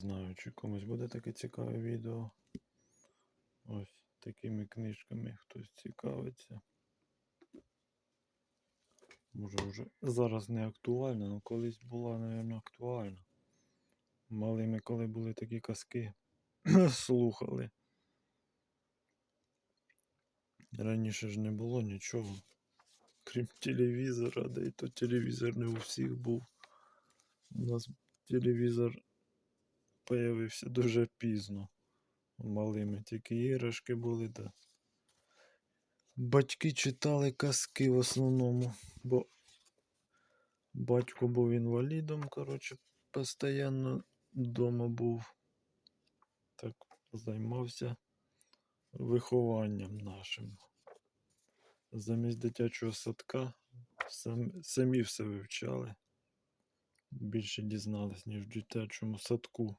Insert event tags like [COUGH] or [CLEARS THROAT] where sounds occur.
Знаю, чи комусь буде таке цікаве відео. Ось такими книжками хтось цікавиться. Може вже зараз не актуально, але колись була, мабуть, актуальна. Малими, коли були такі казки, [CLEARS THROAT] слухали. Раніше ж не було нічого, крім телевізора, да і то телевізор не у всіх був. У нас телевізор появився дуже пізно. Малими тільки іграшки були, да. Батьки читали казки в основному, бо батько був інвалідом, коротше, постійно вдома був. Так займався вихованням нашим. Замість дитячого садка сам, самі все вивчали. Більше дізнались, ніж в дитячому садку.